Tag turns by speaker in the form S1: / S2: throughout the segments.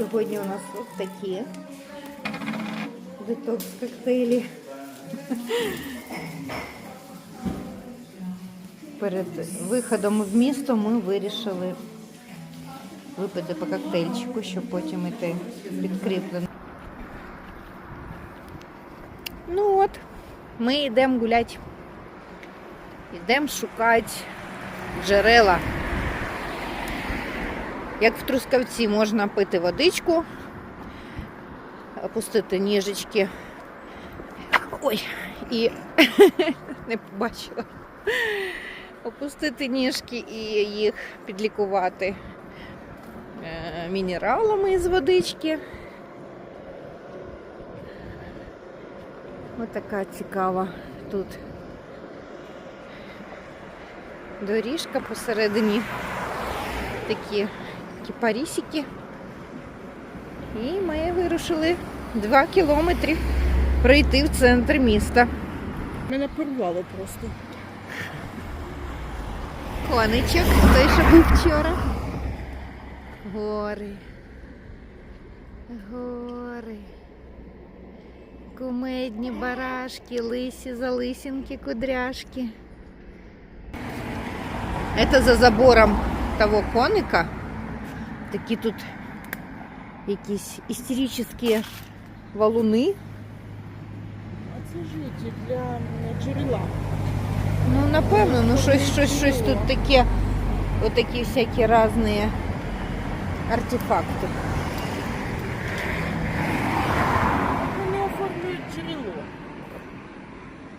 S1: Сьогодні у нас ось такі детокс коктейлі. Перед виходом в місто ми вирішили випити по коктейльчику, щоб потім іти підкріплено. Ну от, ми йдемо гуляти. Йдемо шукати джерела. Як в Трускавці можна пити водичку, опустити ніжечки. Ой, і не побачила. Опустити ніжки і їх підлікувати е, мінералами з водички. Ось така цікава тут доріжка посередині такі кіпарісики. І ми вирушили 2 кілометри пройти в центр міста.
S2: Мене порвало просто.
S1: Коничок, той, що був вчора. Гори. Гори. Кумедні барашки, лисі, залисінки, кудряшки. Это за забором того коника. Такі тут якісь істеричні валуни.
S2: А це житі для м, джерела.
S1: Ну, напевно, ну щось, щось, щось тут таке, отакі всякі різні артефакти.
S2: Вони оформлюють джерело.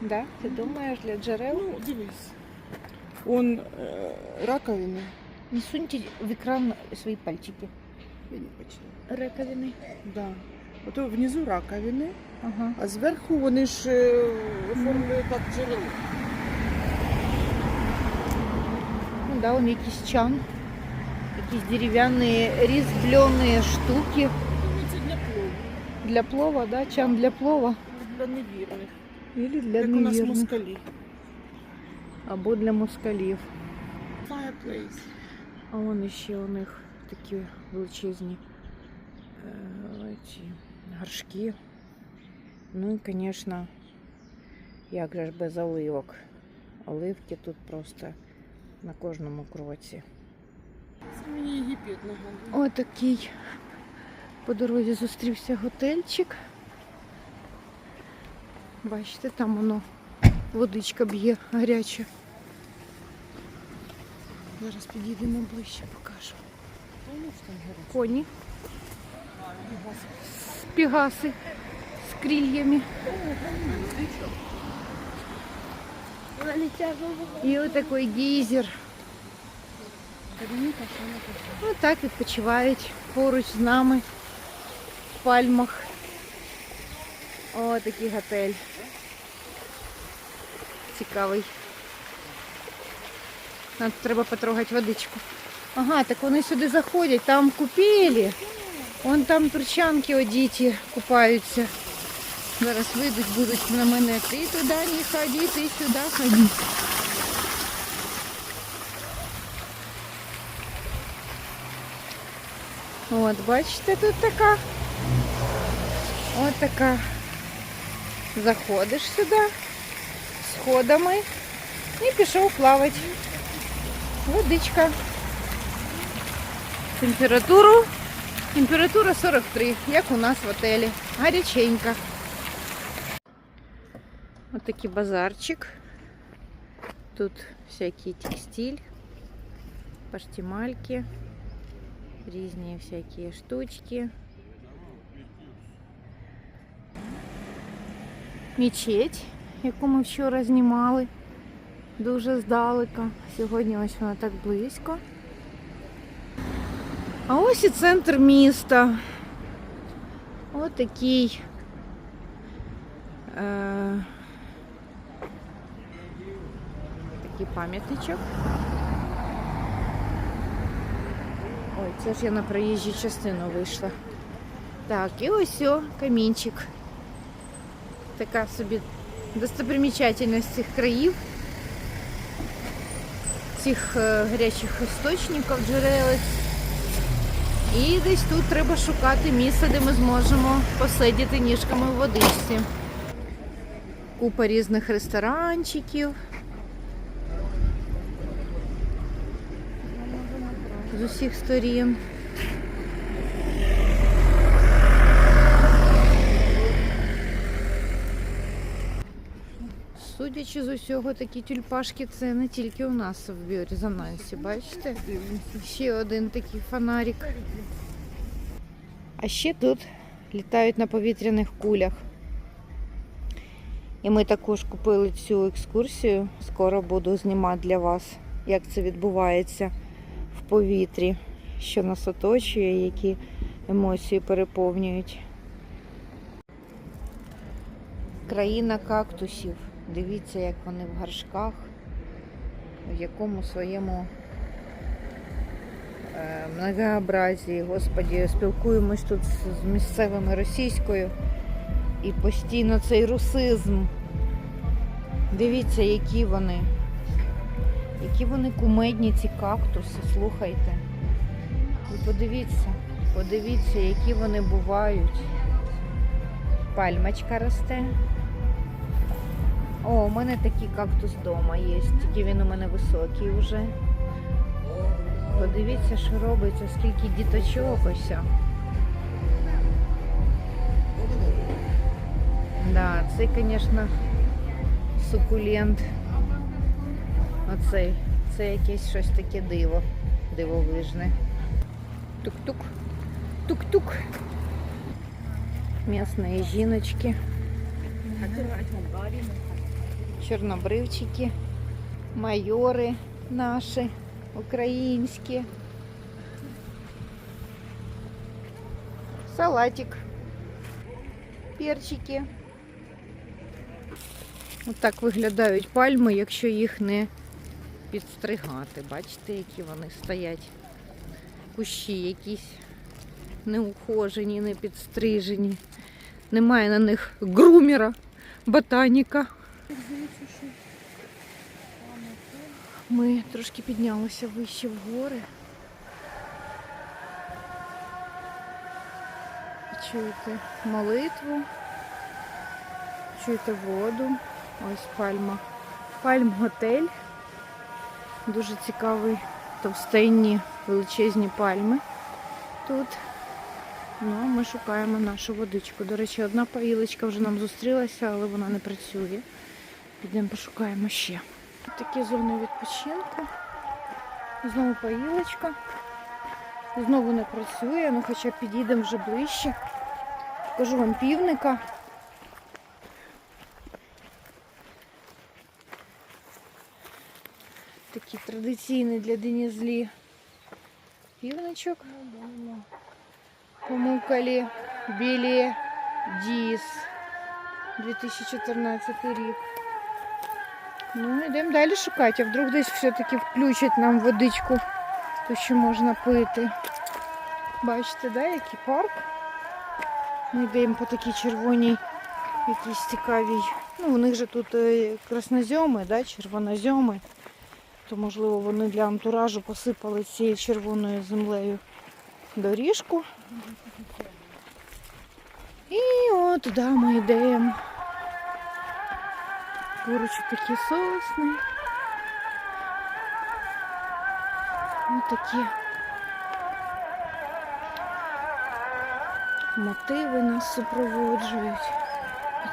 S1: Да? Ти думаєш для джерел?
S2: Ну, дивись. Он е, раковини.
S1: Не суньте в екран свої пальчики.
S2: Я не почну.
S1: Раковини.
S2: Да. Ото внизу раковини,
S1: Ага.
S2: а зверху вони ж е, оформлюють так джерело.
S1: Ну да, он якийсь чан. Якісь дерев'яні різблені штуки.
S2: Ну, це для плову.
S1: Для плова, да? Чан для плова.
S2: Для невірних.
S1: Или для
S2: Як у нас
S1: невірних.
S2: москалі.
S1: Або для москалів.
S2: Fireplace.
S1: А вон ще у них такі величезні е, ці горшки. Ну і, звісно, як же ж без оливок. Оливки тут просто на кожному кроці.
S2: Це мені Єгипет нагадує.
S1: Отакий по дорозі зустрівся готельчик. Бачите, там воно водичка б'є гаряча. Зараз підійдемо ближче, покажу. Коні. Пігаси з крильями. І отакий гейзер. Ну так відпочивають поруч з нами в пальмах. О, такий готель. Цікавий. Нам треба потрогати водичку. Ага, так вони сюди заходять, там купелі. Вон там турчанки одіті купаються. Зараз вийдуть, будуть на мене. Ти туди не ходи, ти сюди ходи. От, бачите, тут така. От така. Заходиш сюди сходами і пішов плавати. Водичка. Температуру. Температура 43, як у нас в отелі. Гаряченька. Ось такий базарчик. Тут всякий текстиль, паштимальки, різні всякі штучки. Мечеть, яку ми вчора знімали дуже здалека. Сьогодні ось вона так близько. А ось і центр міста. Ось. Е, такий пам'ятничок. Ой, це ж я на проїжджу частину вийшла. Так, і ось о, камінчик. Така собі достопримічательність цих країв, цих е, гарячих істочників, джерелець. І десь тут треба шукати місце, де ми зможемо посидіти ніжками в водичці. Купа різних ресторанчиків. З усіх сторін. Судячи з усього, такі тюльпашки це не тільки у нас в біорезонансі, бачите? Ще один такий фонарик. А ще тут літають на повітряних кулях. І ми також купили цю екскурсію. Скоро буду знімати для вас, як це відбувається в повітрі, що нас оточує, які емоції переповнюють. Країна кактусів. Дивіться, як вони в горшках, в якому своєму е, многообразі. Господі, спілкуємось тут з- місцевими російською і постійно цей русизм. Дивіться, які вони. Які вони кумедні, ці кактуси, слухайте. Ви подивіться, подивіться, які вони бувають. Пальмочка росте. О, у мене такий кактус вдома є, тільки він у мене високий вже. Подивіться, що робиться, скільки діточок ось. Да, це, звісно, сукулент. Оцей. Це якесь щось таке диво. Дивовижне. Тук-тук. Тук-тук. М'ясні жіночки. Чорнобривчики, майори наші, українські. Салатик. Перчики. Отак виглядають пальми, якщо їх не підстригати. Бачите, які вони стоять. Кущі якісь неухожені, не підстрижені. Немає на них грумера, ботаніка. Ми трошки піднялися вище в гори. Чуєте молитву, чуєте воду. Ось пальма. Пальм готель. Дуже цікавий, товстенні, величезні пальми тут. Ну, ми шукаємо нашу водичку. До речі, одна паїлочка вже нам зустрілася, але вона не працює. Підемо пошукаємо ще. Такі зони відпочинку. Знову паїлочка. Знову не працює, ну хоча підійдемо вже ближче. Покажу вам півника. Такий традиційний для Денізлі півничок. Помукалі білі діс 2014 рік. Ну, йдемо далі шукати, а вдруг десь все-таки включать нам водичку, то що можна пити. Бачите, да, який парк? Ми йдемо по такій червоній, якійсь цікавій. Ну, у них же тут е, краснозьоми, да, червонозьоми. То, можливо, вони для антуражу посипали цією червоною землею доріжку. І от туди ми йдемо. Поруч такі сосни. Ось такі мотиви нас супроводжують.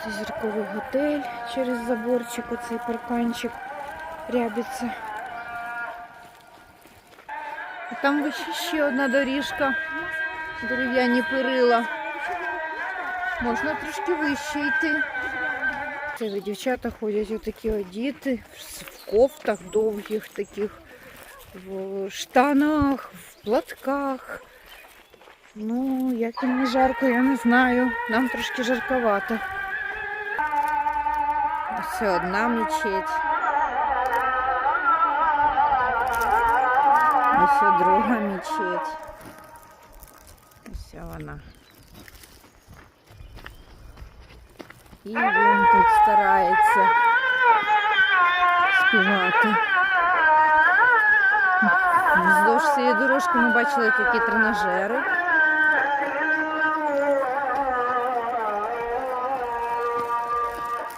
S1: Це зірковий готель через заборчик, оцей парканчик рябиться. А там вище ще одна доріжка. Дерев'яні перила. Можна трошки вище йти. Це дівчата ходять отакі от діти в кофтах довгих таких, в штанах, в платках. Ну, як їм не жарко, я не знаю. Нам трошки жарковато. Ось одна мечеть. Ось друга мечеть. Ось вона. І він тут старається співати. Вздовж цієї дорожки ми бачили такі тренажери.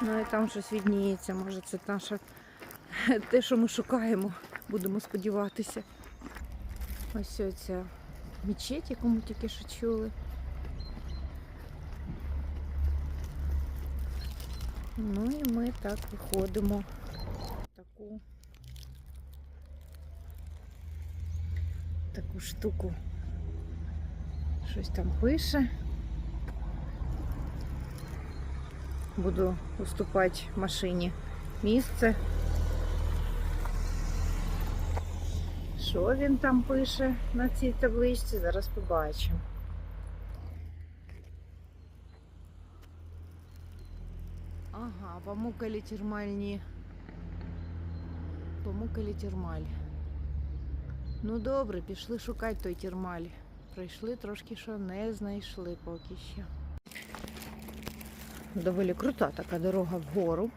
S1: Ну і там щось відніється, може це наше те, що ми шукаємо, будемо сподіватися. Ось ця мечеть, яку ми тільки що чули. Ну і ми так виходимо в таку, таку штуку. Щось там пише. Буду уступати машині місце. Що він там пише на цій табличці? Зараз побачимо. Ага, помукалі термальні. Помукалі термаль. Ну добре, пішли шукати той термаль. Пройшли трошки, що не знайшли поки що. Доволі крута така дорога вгору.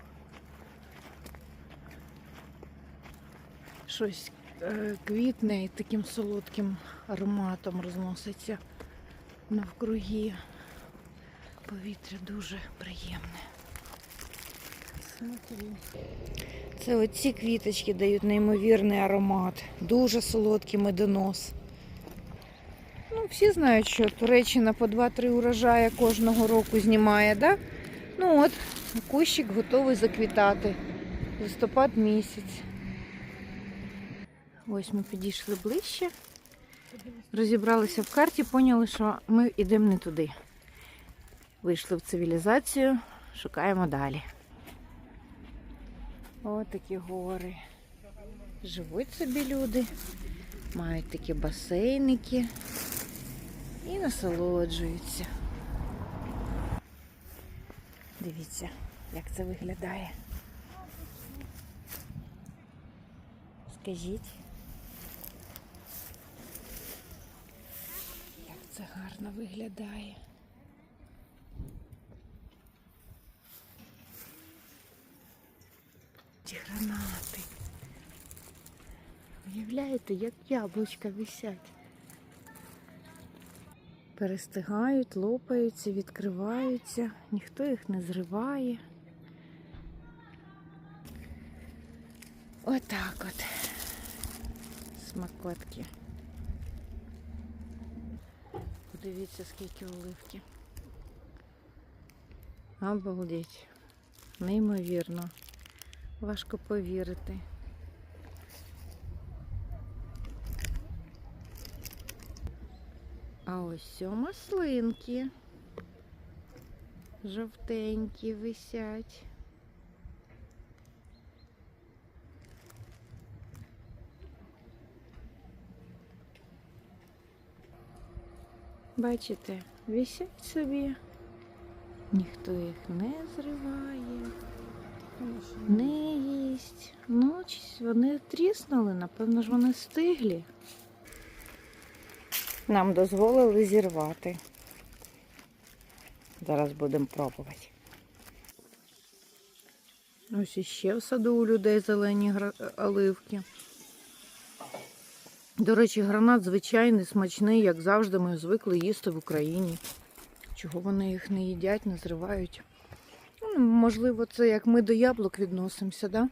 S1: Щось е, квітне і таким солодким ароматом розноситься навкруги. Повітря дуже приємне. Це оці квіточки дають неймовірний аромат. Дуже солодкий медонос. Ну, всі знають, що Туреччина по 2-3 урожая кожного року знімає, да? Ну от, кущик готовий заквітати. Листопад місяць. Ось ми підійшли ближче, розібралися в карті, поняли, що ми йдемо не туди. Вийшли в цивілізацію, шукаємо далі. О, такі гори. Живуть собі люди, мають такі басейники і насолоджуються. Дивіться, як це виглядає. Скажіть. Як це гарно виглядає. Ці гранати. Уявляєте, як яблучка висять. Перестигають, лопаються, відкриваються, ніхто їх не зриває. Отак от. Смакотки. Подивіться, скільки оливки. Обалдеть. Неймовірно. Важко повірити. А ось маслинки. Жовтенькі висять. Бачите, висять собі. Ніхто їх не зриває, не їсть. Ну, вони тріснули, напевно ж вони стиглі. Нам дозволили зірвати. Зараз будемо пробувати. Ось іще в саду у людей зелені оливки. До речі, гранат звичайний, смачний, як завжди, ми звикли їсти в Україні. Чого вони їх не їдять, не зривають? Можливо, це як ми до яблук відносимося, да?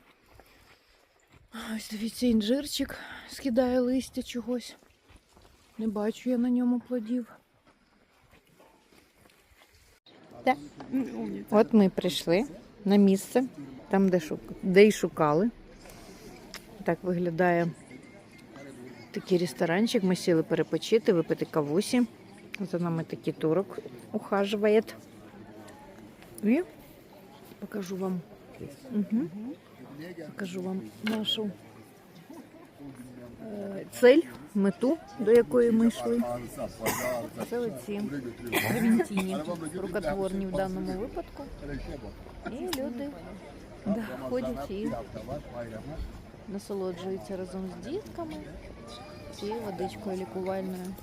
S1: Ось дивіться, інжирчик скидає листя чогось. Не бачу я на ньому плодів. Так. От ми прийшли на місце, там, де, шук... де й шукали. Так виглядає такий ресторанчик. Ми сіли перепочити, випити кавусі. За нами такий турок ухаживає. І покажу вам. Угу. Покажу вам нашу е, цель, мету, до якої ми йшли. Це оці Травентіні, рукотворні в даному випадку. І люди да, ходять і насолоджуються разом з дітками цією водичкою лікувальною.